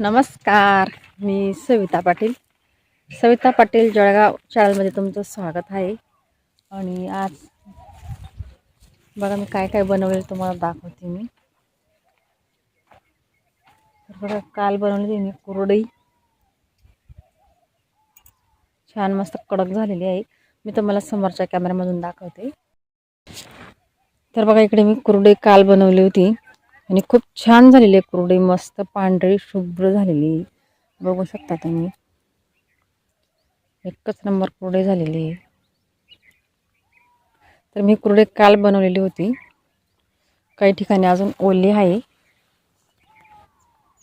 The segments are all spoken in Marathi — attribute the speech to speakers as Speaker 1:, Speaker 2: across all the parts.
Speaker 1: नमस्कार मी सविता पाटील. सविता पाटील जळगाव चॅनलमध्ये तुमचं स्वागत आहे. आणि आज बघा मी काय काय बनवले तुम्हाला दाखवते मी. तर बघा काल बनवली मी कुरडई छान मस्त कडक झालेली आहे. मी तुम्हाला समोरच्या कॅमेऱ्यामधून दाखवते. तर बघा इकडे मी कुरडई काल बनवली होती. आणि खूप छान झालेली आहे कुरडई मस्त पांढरी शुभ्र झालेली. बघू शकता तुम्ही. एकच नंबर कुरडे झालेली आहे. तर मी कुरडे काल बनवलेली होती. काही ठिकाणी अजून ओली आहे.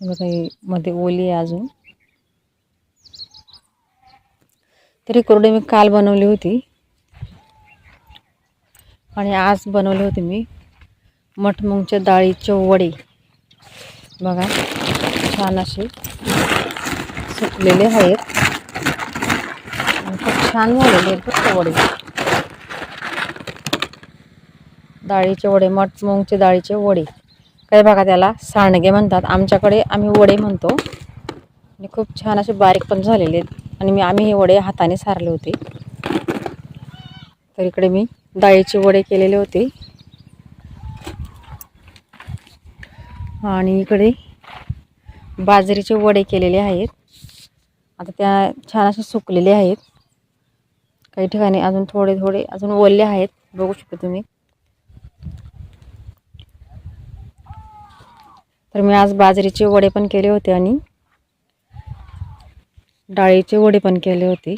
Speaker 1: काही मध्ये ओली आहे अजून. तरी कुरडे मी काल बनवली होती. आणि आज बनवले होते मी. मठमुंगच्या डाळीचे वडे. बघा छान असे सुकलेले आहेत. आणि खूप छान झालेले आहेत वडे. डाळीचे वडे मठमुंगचे डाळीचे वडे. काही बघा त्याला सांडगे म्हणतात. आमच्याकडे आम्ही वडे म्हणतो. आणि खूप छान असे बारीक पण झालेले आहेत. आणि मी आम्ही हे वडे हाताने सारले होते. तर इकडे मी डाळीचे वडे केलेले होते. आणि इकडे बाजरीचे वडे केलेले आहेत. आता त्या छान असे सुकलेले आहेत. काही ठिकाणी अजून थोडे थोडे अजून ओलले आहेत. बघू शकता तुम्ही. तर मी आज बाजरीचे वडे पण केले होते आणि डाळीचे वडे पण केले होते.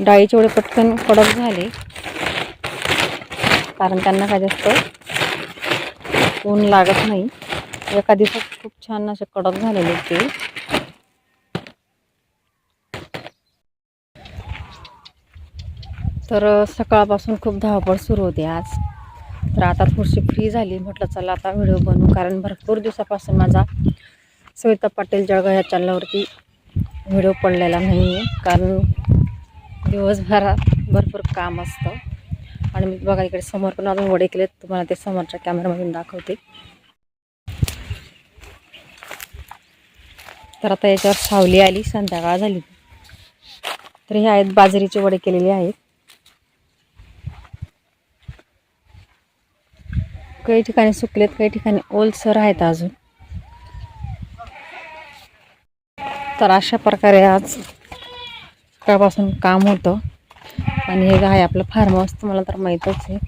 Speaker 1: डाळीचे वडे पटकन कडक झाले. कारण त्यांना काय जास्त ऊन लागत नाही. एका दिवसात खूप छान असे कडक झालेले ते. तर सकाळपासून खूप धावपळ सुरू होती आज. तर आता थोडीशी फ्री झाली. म्हटलं चला आता व्हिडिओ बनवू. कारण भरपूर दिवसापासून माझा सविता पाटील जळगाव या चॅनलवरती व्हिडिओ पडलेला नाही आहे कारण दिवसभरात भरपूर काम असतं. आणि मी बघा इकडे समोर पण अजून वडे केलेत. तुम्हाला ते समोरच्या कॅमेरामधून दाखवते. तर आता याच्यावर सावली आली संध्याकाळ झाली. तर हे आहेत बाजरीचे वडे केलेले आहेत. काही ठिकाणी सुकलेत काही ठिकाणी ओलसर आहेत अजून. तर अशा प्रकारे आज सकाळपासून काम होतं. आणि हे गाय आपलं फार्म हाऊस तुम्हाला तर माहीतच आहे.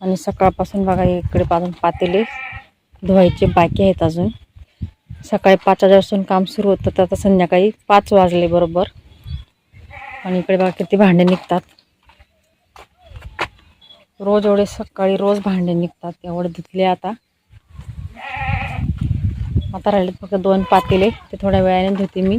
Speaker 1: आणि सकाळपासून बघा इकडे पासून पातेले धुवायचे बाकी आहेत अजून. सकाळी पाच वाजल्यापासून काम सुरू होतं तर आता संध्याकाळी पाच वाजले बरोबर. आणि इकडे बघा किती भांडे निघतात. रोज एवढे सकाळी रोज भांडे निघतात एवढे धुतले आता. आता राहिले फक्त दोन पातेले ते थोड्या वेळाने धुते मी.